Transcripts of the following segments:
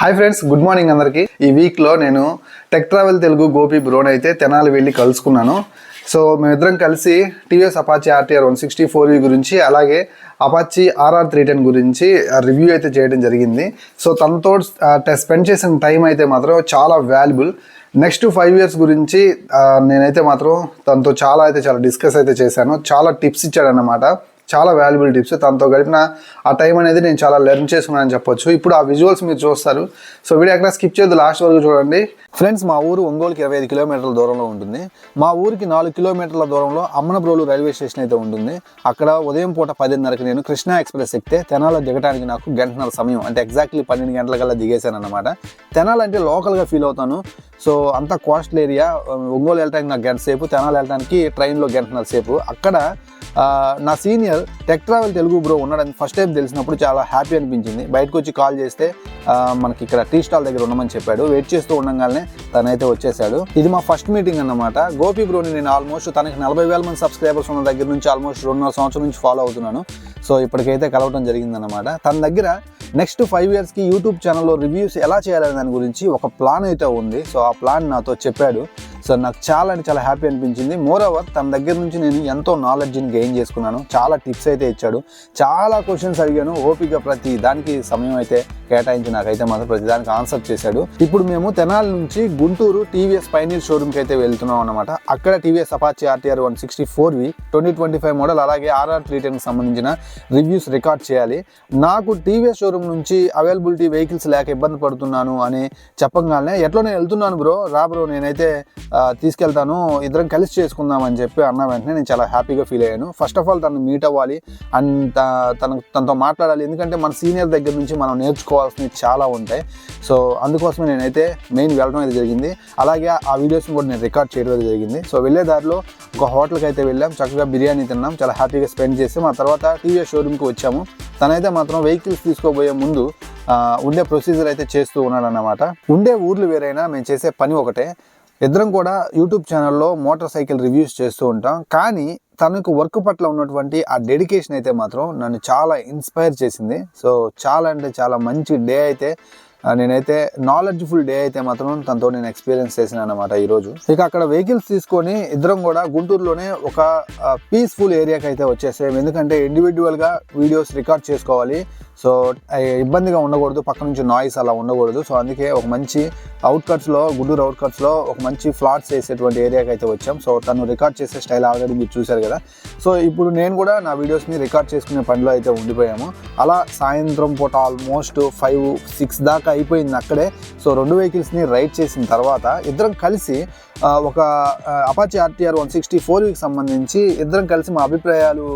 Hi friends good morning అందరికీ. ఈ వీక్లో నేను టెక్ ట్రావెల్ తెలుగు గోపి బ్రోన్ అయితే తెనాలి వెళ్ళి కలుసుకున్నాను. సో మేమిద్దరం కలిసి TVS Apache RTR one sixty four గురించి అలాగే అపాచీ ఆర్ఆర్ త్రీ టెన్ గురించి రివ్యూ అయితే చేయడం జరిగింది. సో తనతో స్పెండ్ చేసిన టైం అయితే మాత్రం చాలా వాల్యుబుల్ నెక్స్ట్ ఫైవ్ ఇయర్స్ గురించి నేనైతే మాత్రం తనతో చాలా అయితే చాలా డిస్కస్ అయితే చేశాను. చాలా టిప్స్ ఇచ్చాడన్నమాట. చాలా వాల్యుబుల్ టిప్స్ తనతో గడిపిన ఆ టైం అనేది నేను చాలా లెర్న్ చేసుకున్నానని చెప్పొచ్చు. ఇప్పుడు ఆ విజువల్స్ మీరు చూస్తారు. సో వీడియో ఎక్కడ స్కిప్ చేయదు లాస్ట్ వరకు చూడండి. ఫ్రెండ్స్ మా ఊరు ఒంగోలుకి ఇరవై ఐదు కిలోమీటర్ల దూరంలో ఉంటుంది. మా ఊరికి నాలుగు కిలోమీటర్ల దూరంలో అమ్మనప్రోలు రైల్వే స్టేషన్ అయితే ఉంటుంది. అక్కడ ఉదయం పూట పదిన్నరకి నేను కృష్ణా ఎక్స్ప్రెస్ ఎక్కితే తెనాలో దిగడానికి నాకు గంటన్నర సమయం అంటే ఎగ్జాక్ట్లీ పన్నెండు గంటలకల్లా దిగేశాను అనమాట తెనాలి అంటే లోకల్గా ఫీల్ అవుతాను. సో అంత కోస్టల్ ఏరియా ఒంగోలు వెళ్ళడానికి నాకు గంట సేపు తెనాలి వెళ్ళడానికి ట్రైన్లో గంటన్నర సేపు. అక్కడ నా senior tech travel Telugu bro ఉన్నాడని ఫస్ట్ టైం తెలిసినప్పుడు చాలా హ్యాపీ అనిపించింది. బయటకు వచ్చి కాల్ చేస్తే మనకి ఇక్కడ టీ స్టాల్ దగ్గర ఉండమని చెప్పాడు. వెయిట్ చేస్తూ ఉండగానే తనైతే వచ్చేసాడు. ఇది మా ఫస్ట్ మీటింగ్ అన్నమాట. గోపి బ్రోని నేను ఆల్మోస్ట్ తనకి నలభై వేల మంది సబ్స్క్రైబర్స్ ఉన్న దగ్గర నుంచి ఆల్మోస్ట్ రెండున్నర సంవత్సరం నుంచి ఫాలో అవుతున్నాను. సో ఇప్పటికైతే కలవటం జరిగిందనమాట తన దగ్గర నెక్స్ట్ ఫైవ్ ఇయర్స్కి యూట్యూబ్ ఛానల్లో రివ్యూస్ ఎలా చేయాలనే దాని గురించి ఒక ప్లాన్ అయితే ఉంది. సో ఆ ప్లాన్ నాతో చెప్పాడు. సో నాకు చాలా అంటే చాలా హ్యాపీ అనిపించింది. మోర్ ఓవర్ తన దగ్గర నుంచి నేను ఎంతో నాలెడ్జ్ని గెయిన్ చేసుకున్నాను. చాలా టిప్స్ అయితే ఇచ్చాడు. చాలా క్వశ్చన్స్ అడిగాను. ఓపిక ప్రతి దానికి సమయం అయితే కేటాయించి నాకైతే మాత్రం ప్రతి దానికి ఆన్సర్ చేశాడు. ఇప్పుడు మేము తెనాలి నుంచి గుంటూరు టీవీఎస్ పైనీర్ షోరూమ్కి అయితే వెళ్తున్నాం అనమాట అక్కడ TVS Apache RTR one sixty four V twenty twenty five model అలాగే ఆర్ఆర్ త్రీ టెన్కి సంబంధించిన రివ్యూస్ రికార్డ్ చేయాలి. నాకు టీవీఎస్ షోరూమ్ నుంచి అవైలబిలిటీ వెహికల్స్ లేక ఇబ్బంది పడుతున్నాను అని చెప్పగానే ఎట్లా నేను వెళ్తున్నాను బ్రో రా బ్రో నేనైతే తీసుకెళ్తాను. ఇద్దరం కలిసి చేసుకుందాం అని చెప్పి అన్న వెంటనే నేను చాలా హ్యాపీగా ఫీల్ అయ్యాను. ఫస్ట్ ఆఫ్ ఆల్ తను మీట్ అవ్వాలి. అండ్ తన తనతో మాట్లాడాలి. ఎందుకంటే మన సీనియర్ దగ్గర నుంచి మనం నేర్చుకోవాల్సినవి చాలా ఉంటాయి. సో అందుకోసమే నేనైతే మెయిన్ వెళ్ళడం అయితే జరిగింది. అలాగే ఆ వీడియోస్ని కూడా నేను రికార్డ్ చేయడం అయితే జరిగింది. సో వెళ్ళే దారిలో ఒక హోటల్కి అయితే వెళ్ళాం. చక్కగా బిర్యానీ తిన్నాం. చాలా హ్యాపీగా స్పెండ్ చేసాం ఆ తర్వాత టీవీఎస్ షోరూమ్కి వచ్చాము. తనైతే మాత్రం వెహికల్స్ తీసుకోబోయే ముందు ఉండే ప్రొసీజర్ అయితే చేస్తూ ఉన్నాడన్నమాట. ఉండే ఊర్లు వేరైనా మేము చేసే పని ఒకటే. ఇద్దరం కూడా యూట్యూబ్ ఛానల్లో మోటార్ సైకిల్ రివ్యూస్ చేస్తూ ఉంటాం. కానీ తనకు వర్క్ పట్ల ఉన్నటువంటి ఆ డెడికేషన్ అయితే మాత్రం నన్ను చాలా ఇన్స్పైర్ చేసింది. సో చాలా అంటే చాలా మంచి డే అయితే నేనైతే నాలెడ్జ్ఫుల్ డే అయితే మాత్రం తనతో నేను ఎక్స్పీరియన్స్ చేసిన అనమాట ఈరోజు. ఇక అక్కడ వెహికల్స్ తీసుకొని ఇద్దరం కూడా గుంటూరులోనే ఒక పీస్ఫుల్ ఏరియాకి అయితే వచ్చేసాం. ఎందుకంటే ఇండివిజువల్గా వీడియోస్ రికార్డ్ చేసుకోవాలి. సో ఇబ్బందిగా ఉండకూడదు పక్క నుంచి నాయిస్ అలా ఉండకూడదు. సో అందుకే ఒక మంచి అవుట్కట్స్లో గుంటూరు అవుట్కట్స్లో ఒక మంచి ఫ్లాట్స్ వేసేటువంటి ఏరియాకి అయితే వచ్చాం. సో తను రికార్డ్ చేసే స్టైల్ ఆల్రెడీ మీరు చూశారు కదా. సో ఇప్పుడు నేను కూడా నా వీడియోస్ని రికార్డ్ చేసుకునే పనిలో అయితే ఉండిపోయాము. అలా సాయంత్రం పూట ఆల్మోస్ట్ ఫైవ్ సిక్స్ దాకా అయిపోయింది అక్కడే. సో రెండు వెహికల్స్ని రైడ్ చేసిన తర్వాత ఇద్దరం కలిసి ఒక అపాచీ ఆర్టీఆర్ వన్ సిక్స్టీ ఫోర్కి సంబంధించి ఇద్దరం కలిసి మా అభిప్రాయాలు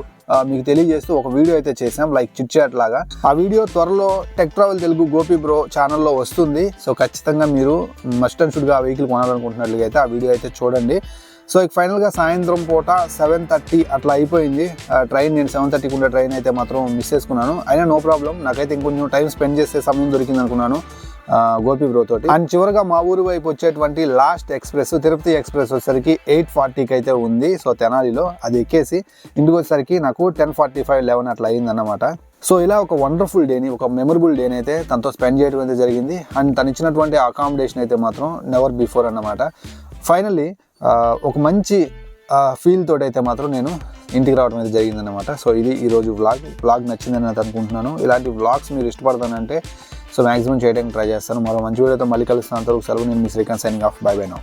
మీకు తెలియజేస్తూ ఒక వీడియో అయితే చేసాం లైక్ చిట్చాట్ లాగా. ఆ వీడియో త్వరలో tech travel Telugu Gopi bro ఛానల్లో వస్తుంది. సో ఖచ్చితంగా మీరు మస్ట్ అండ్ షుడ్గా ఆ వెహికల్ కొనాలనుకుంటున్నట్లుగా అయితే ఆ వీడియో అయితే చూడండి. సో ఇక ఫైనల్గా సాయంత్రం పూట సెవెన్ థర్టీ అట్లా అయిపోయింది. ఆ, ట్రైన్ నేను సెవెన్ థర్టీకి ఉండే ట్రైన్ అయితే మాత్రం మిస్ చేసుకున్నాను. అయినా నో ప్రాబ్లం నాకైతే ఇంకొంచెం టైం స్పెండ్ చేసే సమయం దొరికింది అనుకున్నాను గోపి బ్రో తోటి. అండ్ చివరిగా మా ఊరు వైపు వచ్చేటువంటి లాస్ట్ ఎక్స్ప్రెస్ తిరుపతి ఎక్స్ప్రెస్ వచ్చేసరికి ఎయిట్ ఫార్టీకి అయితే ఉంది. సో తెనాలిలో అది ఎక్కేసి ఇంటికి వచ్చేసరికి నాకు టెన్ ఫార్టీ ఫైవ్ లెవెన్ అట్లా అయిందన్నమాట. సో ఇలా ఒక వండర్ఫుల్ డేని ఒక మెమరబుల్ డేని అయితే తనతో స్పెండ్ చేయడం అయితే జరిగింది. అండ్ తను ఇచ్చినటువంటి అకామిడేషన్ అయితే మాత్రం నెవర్ బిఫోర్ అన్నమాట. ఫైనల్లీ ఒక మంచి ఫీల్ తోటి అయితే మాత్రం నేను ఇంటికి రావడం అయితే జరిగిందన్నమాట. సో ఇది ఈరోజు వ్లాగ్. వ్లాగ్ నచ్చిందని నేను అనుకుంటున్నాను. ఇలాంటి వ్లాగ్స్ మీరు ఇష్టపడతానంటే సో మ్యాక్సిమం చేయడానికి ట్రై చేస్తాను. మరో మంచి వీడియోతో మళ్ళీ కలుస్తాను. అంతవరకు సెలవు. నేను మీ Srikanth signing off bye bye now